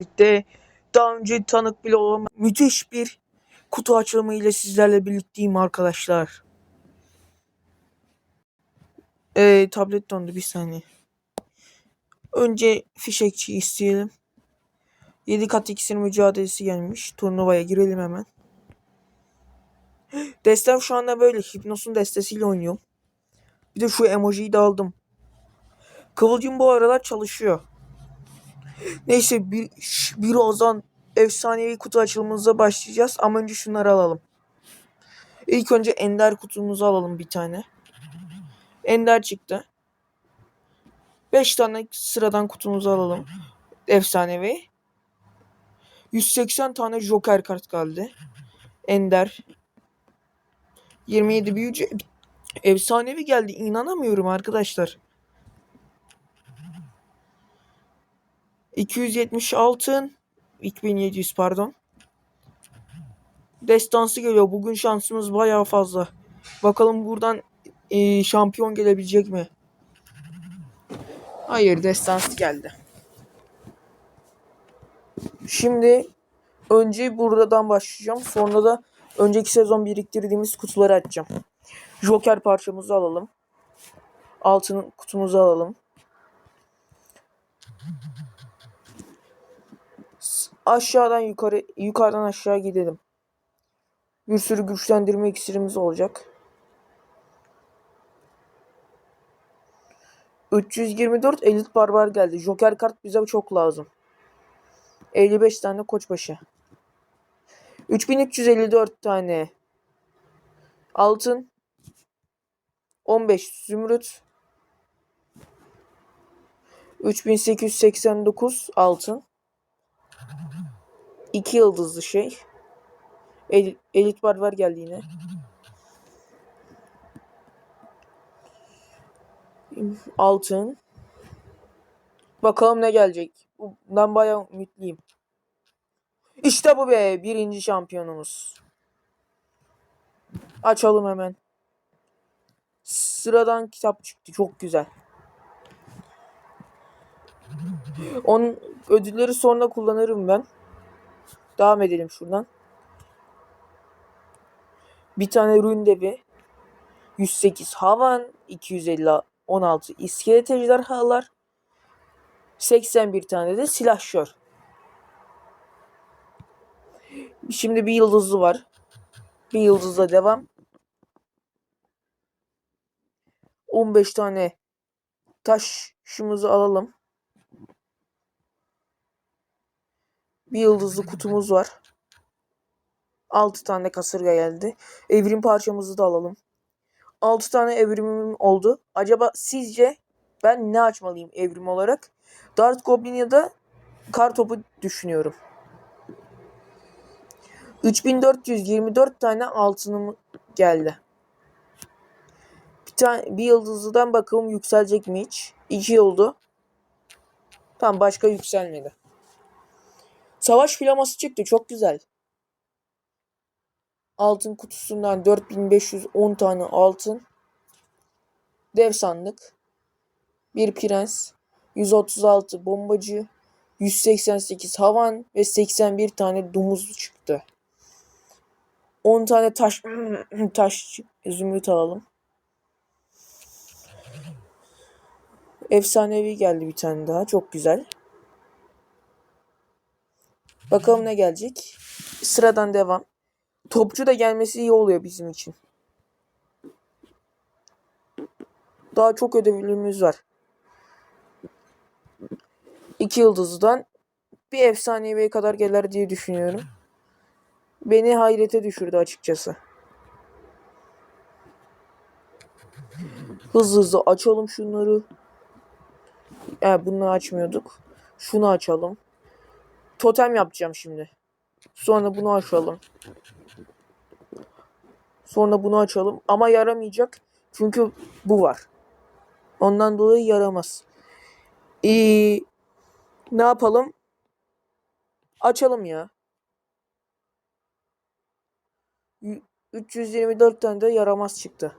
birlikte daha önce tanık bile olan müthiş bir kutu açılımı ile sizlerle birlikteyim arkadaşlar. Ee, tablet dondu bir saniye. Önce fişekçi isteyelim. 7 kat ikisinin mücadelesi gelmiş. Turnuvaya girelim hemen. Destem şu anda böyle. Hipnos'un destesiyle oynuyorum. Bir de şu emojiyi de aldım. Kıvılcım bu aralar çalışıyor. Neyse bir, birazdan efsanevi kutu açılımımıza başlayacağız. Ama önce şunları alalım. İlk önce Ender kutumuzu alalım bir tane. Ender çıktı. 5 tane sıradan kutumuzu alalım. Efsanevi. 180 tane Joker kart geldi. Ender. 27 büyücü. Efsanevi geldi. İnanamıyorum arkadaşlar. 270 altın. 2700 pardon. Destansı geliyor. Bugün şansımız bayağı fazla. Bakalım buradan e, şampiyon gelebilecek mi? Hayır destansı geldi. Şimdi önce buradan başlayacağım. Sonra da önceki sezon biriktirdiğimiz kutuları açacağım. Joker parçamızı alalım. Altın kutumuzu alalım. Aşağıdan yukarı, yukarıdan aşağı gidelim. Bir sürü güçlendirme iksirimiz olacak. 324 elit barbar geldi. Joker kart bize çok lazım. 55 tane koçbaşı. 3354 tane altın. 15 zümrüt. 3889 altın. 2 yıldızlı şey. El, elit barbar geldi yine. Altın. Bakalım ne gelecek. Bundan bayağı ümitliyim. İşte bu be. Birinci şampiyonumuz. Açalım hemen. Sıradan kitap çıktı. Çok güzel. Onun ödülleri sonra kullanırım ben. Devam edelim şuradan. Bir tane ruin devi. 108 havan. 250 16 iskelet ejderhalar. 81 tane de silahşör. Şimdi bir yıldızlı var. Bir yıldızla devam. 15 tane taşımızı alalım. Bir yıldızlı kutumuz var. 6 tane kasırga geldi. Evrim parçamızı da alalım. 6 tane evrimim oldu. Acaba sizce ben ne açmalıyım evrim olarak? Dart Goblin ya da kar topu düşünüyorum. 3424 tane altınım geldi. Bir tane bir yıldızlıdan bakalım yükselecek mi hiç? 2 oldu. Tamam başka yükselmedi. Savaş flaması çıktı. Çok güzel. Altın kutusundan 4510 tane altın. Dev sandık. Bir prens. 136 bombacı. 188 havan ve 81 tane domuz çıktı. 10 tane taş taş zümrüt alalım. Efsanevi geldi bir tane daha. Çok güzel. Bakalım ne gelecek. Sıradan devam. Topçu da gelmesi iyi oluyor bizim için. Daha çok ödevimiz var. İki yıldızdan bir efsaneviye kadar gelir diye düşünüyorum. Beni hayrete düşürdü açıkçası. Hızlı hızlı açalım şunları. Yani bunu açmıyorduk. Şunu açalım. Totem yapacağım şimdi. Sonra bunu açalım. Sonra bunu açalım. Ama yaramayacak. Çünkü bu var. Ondan dolayı yaramaz. Ee, ne yapalım? Açalım ya. Y- 324 tane de yaramaz çıktı.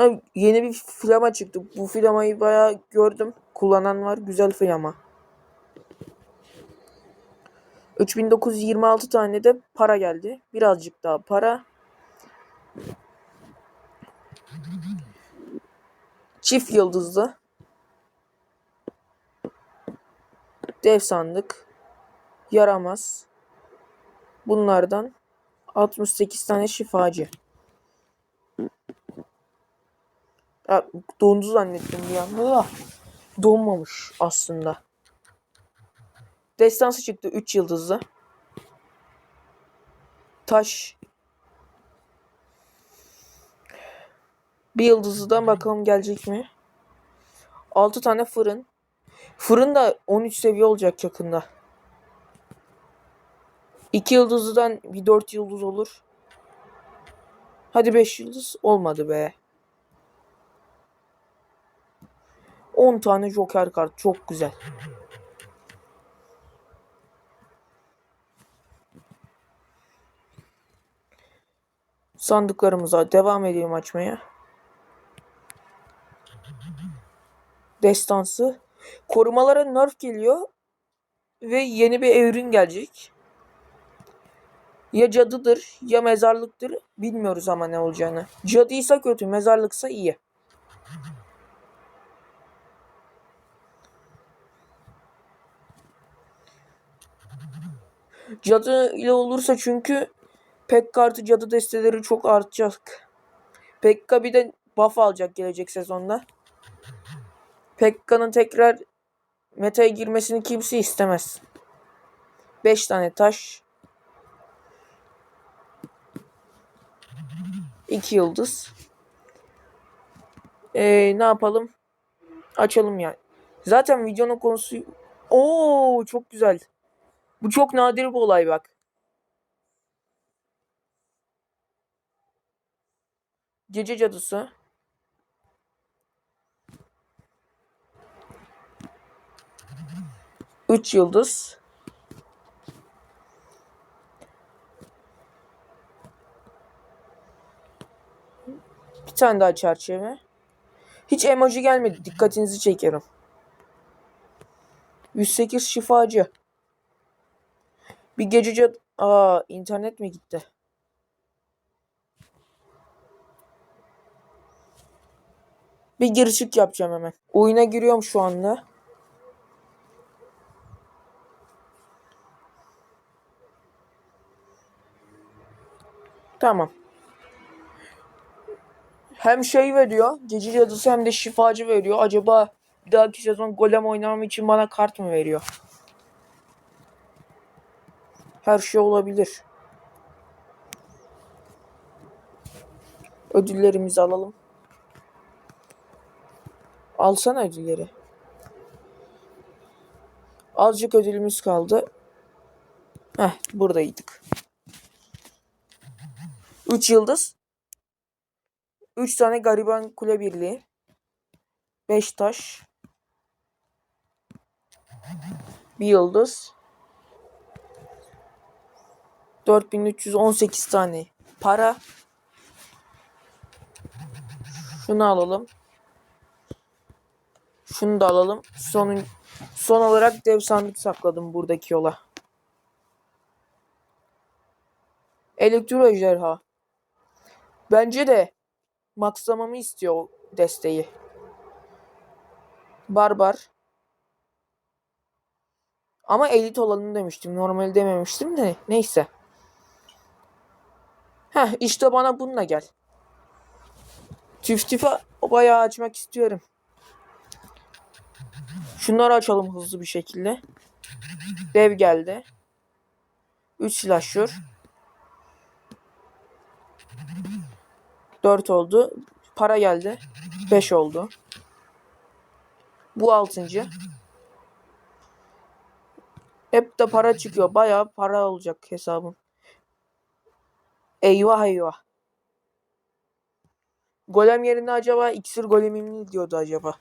Ha, yeni bir flama çıktı. Bu flamayı bayağı gördüm. Kullanan var. Güzel flama. 3926 tane de para geldi. Birazcık daha para. Çift yıldızlı. Dev sandık. Yaramaz. Bunlardan 68 tane şifacı. Ya, dondu zannettim bir anda da. Donmamış aslında. Destansı çıktı 3 yıldızlı. Taş. Bir yıldızlıdan bakalım gelecek mi? 6 tane fırın. Fırın da 13 seviye olacak yakında. 2 yıldızlıdan bir 4 yıldız olur. Hadi 5 yıldız olmadı be. 10 tane joker kart çok güzel. Sandıklarımıza devam edelim açmaya. Destansı. Korumalara nerf geliyor. Ve yeni bir evrim gelecek. Ya cadıdır ya mezarlıktır. Bilmiyoruz ama ne olacağını. Cadıysa kötü, mezarlıksa iyi. Cadı ile olursa çünkü pek kartı cadı desteleri çok artacak. Pekka bir de buff alacak gelecek sezonda. Pekka'nın tekrar meta'ya girmesini kimse istemez. 5 tane taş. 2 yıldız. Ee, ne yapalım? Açalım yani. Zaten videonun konusu... Oo çok güzel. Bu çok nadir bir olay bak. Gece cadısı. Üç yıldız. Bir tane daha çerçeve. Hiç emoji gelmedi. Dikkatinizi çekerim. 108 şifacı. Bir gece cad... Aa internet mi gitti? Bir girişik yapacağım hemen. Oyuna giriyorum şu anda. Tamam. Hem şey veriyor. Gece cadısı hem de şifacı veriyor. Acaba bir dahaki sezon golem oynamam için bana kart mı veriyor? Her şey olabilir. Ödüllerimizi alalım. Alsana ödülleri. Azıcık ödülümüz kaldı. Heh buradaydık. 3 yıldız. 3 tane gariban kule birliği. 5 taş. Bir yıldız. 4318 tane para. Şunu alalım. Şunu da alalım. Sonun son olarak dev sandık sakladım buradaki yola. Elektro ejderha. Bence de maxlamamı istiyor o desteği. Barbar. Ama elit olanını demiştim. Normal dememiştim de. Neyse. Heh işte bana bununla gel. Tüf tüfe bayağı açmak istiyorum. Şunları açalım hızlı bir şekilde. Dev geldi. 3 silahşör. 4 oldu. Para geldi. 5 oldu. Bu 6. Hep de para çıkıyor. Bayağı para olacak hesabım. Eyvah eyvah. Golem yerine acaba iksir golemi mi diyordu acaba?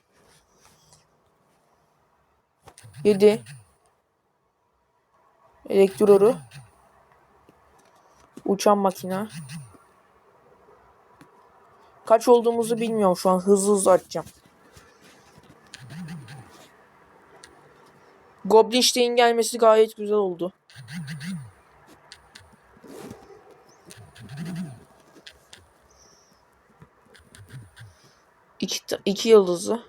7 Elektroru Uçan makina Kaç olduğumuzu bilmiyorum şu an hızlı hızlı açacağım. Goblin Stein'in gelmesi gayet güzel oldu. İki, iki yıldızlı.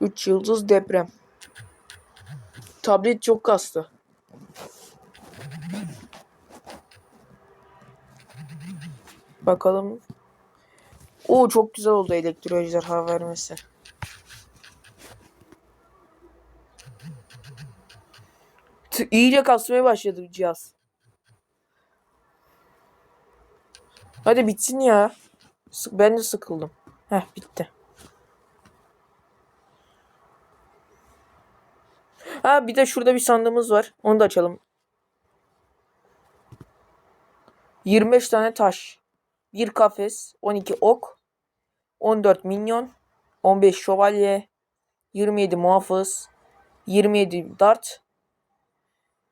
Üç yıldız deprem. Tablet çok kastı. Bakalım. Oo çok güzel oldu elektro ejderha vermesi. İyice kasmaya başladı cihaz. Hadi bitsin ya. Ben de sıkıldım. Heh bitti. Ha bir de şurada bir sandığımız var. Onu da açalım. 25 tane taş. 1 kafes. 12 ok. 14 minyon. 15 şövalye. 27 muhafız. 27 dart.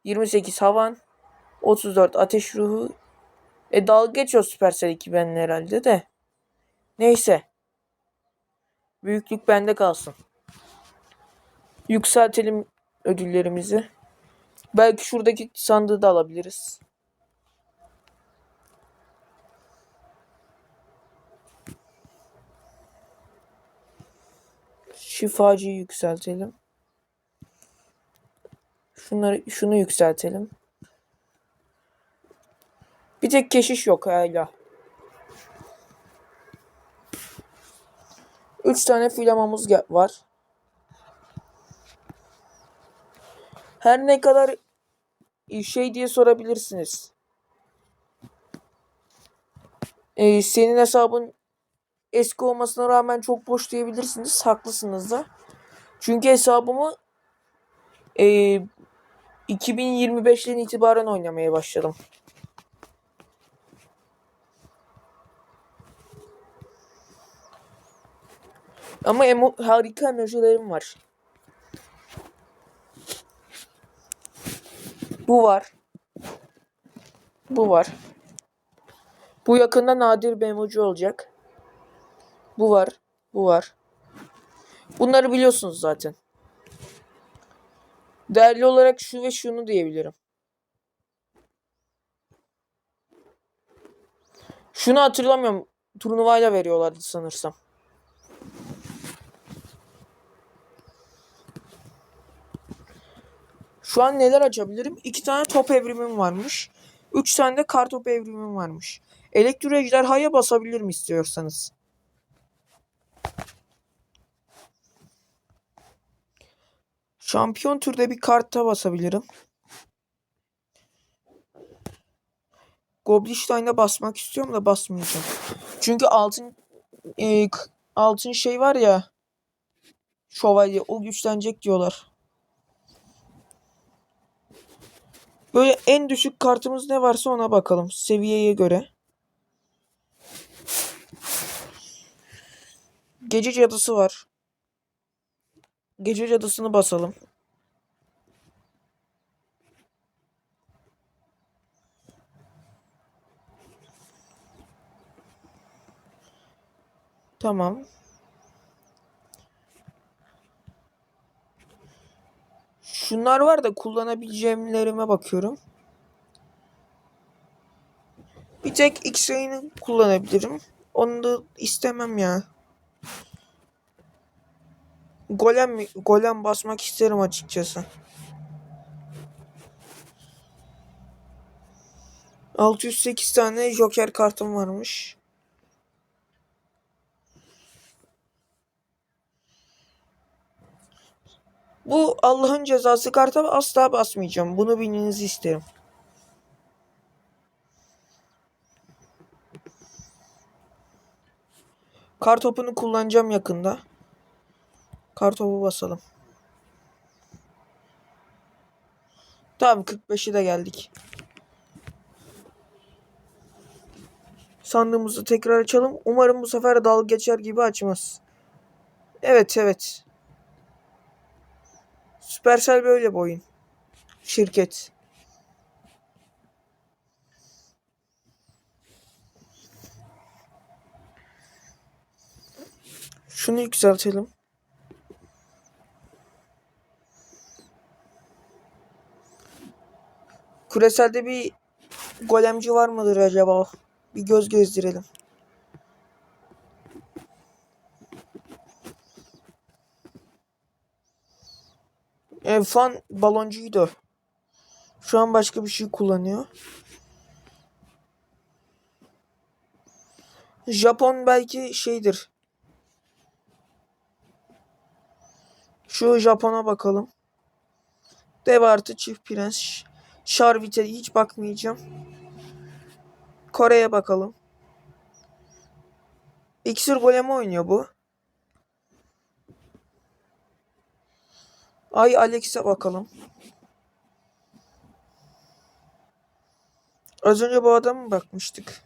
28 havan. 34 ateş ruhu. E dalga geçiyor Supercell 2 benimle herhalde de. Neyse. Büyüklük bende kalsın. Yükseltelim ödüllerimizi. Belki şuradaki sandığı da alabiliriz. Şifacıyı yükseltelim. Şunları şunu yükseltelim. Bir tek keşiş yok hala. Üç tane filamamız var. Her ne kadar şey diye sorabilirsiniz. Ee, senin hesabın eski olmasına rağmen çok boş diyebilirsiniz. Haklısınız da. Çünkü hesabımı e, 2025'ten itibaren oynamaya başladım. Ama emo harika emojilerim var. Bu var. Bu var. Bu yakında nadir bir emoji olacak. Bu var. Bu var. Bunları biliyorsunuz zaten. Değerli olarak şu ve şunu diyebilirim. Şunu hatırlamıyorum. Turnuvayla veriyorlardı sanırsam. Şu an neler açabilirim? İki tane top evrimim varmış. Üç tane de kar top evrimim varmış. Elektro ejderhaya basabilirim istiyorsanız. Şampiyon türde bir karta basabilirim. Goblinstein'e basmak istiyorum da basmayacağım. Çünkü altın e, altın şey var ya şövalye o güçlenecek diyorlar. Böyle en düşük kartımız ne varsa ona bakalım seviyeye göre. Gece cadısı var. Gece cadısını basalım. Tamam. Şunlar var da kullanabileceğimlerime bakıyorum. Bir tek X-Ray'ini kullanabilirim. Onu da istemem ya. Golem? Golem basmak isterim açıkçası. 608 tane Joker kartım varmış. Bu Allah'ın cezası karta asla basmayacağım. Bunu bilmenizi isterim. Kar topunu kullanacağım yakında. Kar topu basalım. Tamam 45'i de geldik. Sandığımızı tekrar açalım. Umarım bu sefer dalga geçer gibi açmaz. Evet evet. Supercell böyle bir oyun. Şirket. Şunu yükseltelim. Küreselde bir golemci var mıdır acaba? Bir göz gezdirelim. Efan baloncuydu. Şu an başka bir şey kullanıyor. Japon belki şeydir. Şu Japon'a bakalım. Dev artı çift prens. Şarvite hiç bakmayacağım. Kore'ye bakalım. İksir golemi oynuyor bu. Ay Alex'e bakalım. Az önce bu adama mı bakmıştık?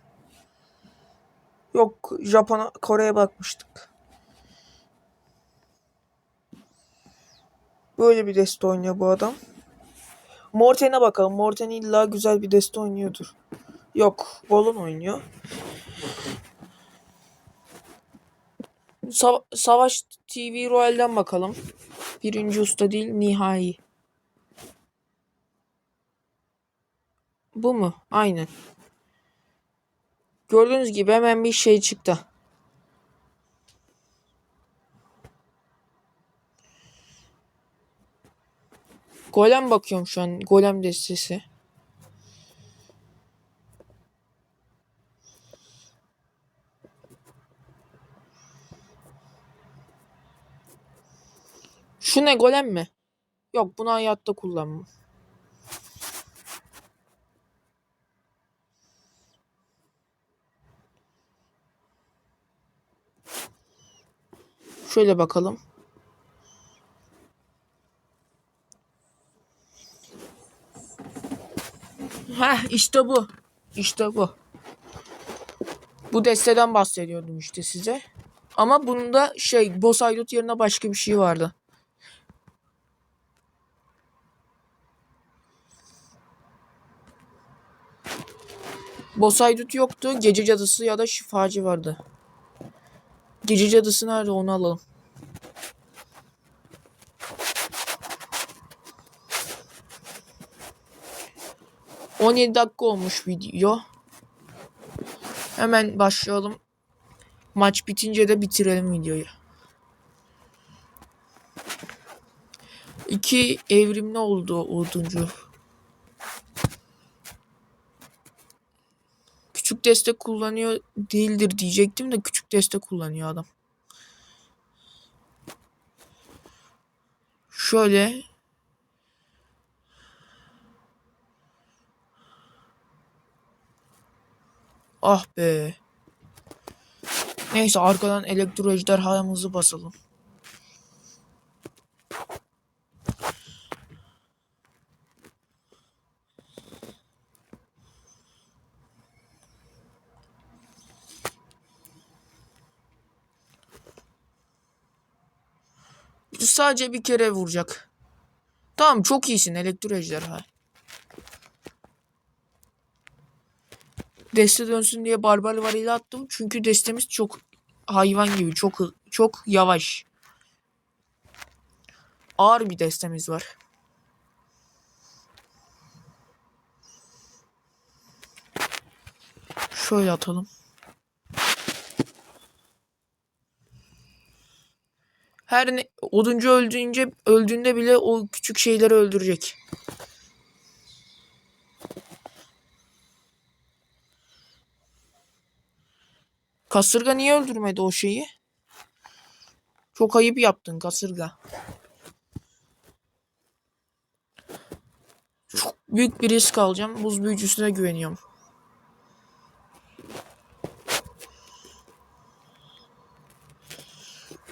Yok Japon'a Kore'ye bakmıştık. Böyle bir deste oynuyor bu adam. Morten'e bakalım. Morten illa güzel bir deste oynuyordur. Yok. Bolon oynuyor. Sa- Savaş TV Royal'den bakalım. Birinci usta değil nihai. Bu mu? Aynen. Gördüğünüz gibi hemen bir şey çıktı. Golem bakıyorum şu an. Golem destesi. Şu ne golem mi? Yok bunu hayatta kullanmam. Şöyle bakalım. Heh işte bu. İşte bu. Bu desteden bahsediyordum işte size. Ama bunda şey boss haydut yerine başka bir şey vardı. Boss haydut yoktu. Gece cadısı ya da şifacı vardı. Gece cadısı nerede onu alalım. ...17 dakika olmuş video. Hemen başlayalım. Maç bitince de bitirelim videoyu. İki evrimli oldu oduncu. Küçük destek kullanıyor değildir diyecektim de küçük destek kullanıyor adam. Şöyle Ah be. Neyse arkadan elektro ejderhamızı basalım. Sadece bir kere vuracak. Tamam çok iyisin elektro ejderha. Deste dönsün diye barbar varıyla attım. Çünkü destemiz çok hayvan gibi çok çok yavaş. Ağır bir destemiz var. Şöyle atalım. Her ne, oduncu öldüğünce öldüğünde bile o küçük şeyleri öldürecek. Kasırga niye öldürmedi o şeyi? Çok ayıp yaptın kasırga. Çok büyük bir risk alacağım. Buz büyücüsüne güveniyorum.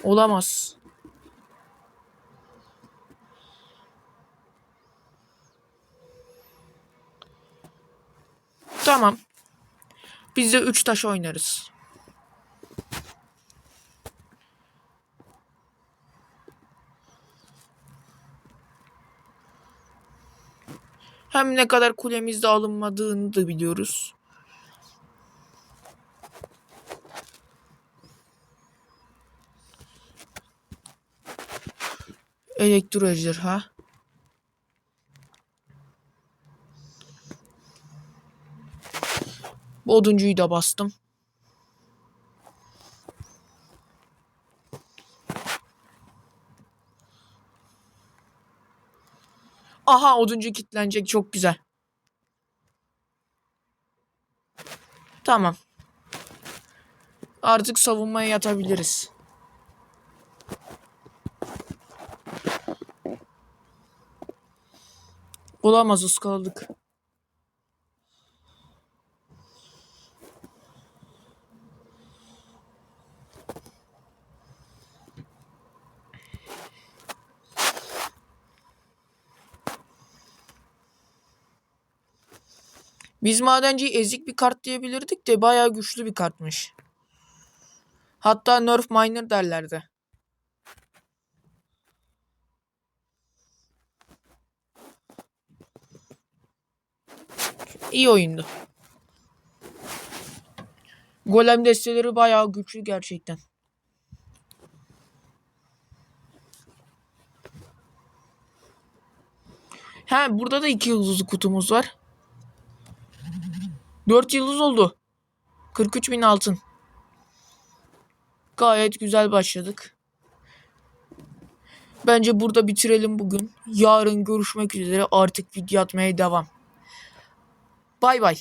Olamaz. Tamam. Biz de 3 taş oynarız. Hem ne kadar kulemizde alınmadığını da biliyoruz. Elektro ejderha. Oduncuyu da bastım. Aha oduncu kilitlenecek çok güzel. Tamam. Artık savunmaya yatabiliriz. Olamaz ıskaladık. Biz madenciyi ezik bir kart diyebilirdik de bayağı güçlü bir kartmış. Hatta Nerf Miner derlerdi. İyi oyundu. Golem desteleri bayağı güçlü gerçekten. He burada da iki yıldızlı kutumuz var. 4 yıldız oldu. 43 bin altın. Gayet güzel başladık. Bence burada bitirelim bugün. Yarın görüşmek üzere. Artık video atmaya devam. Bay bay.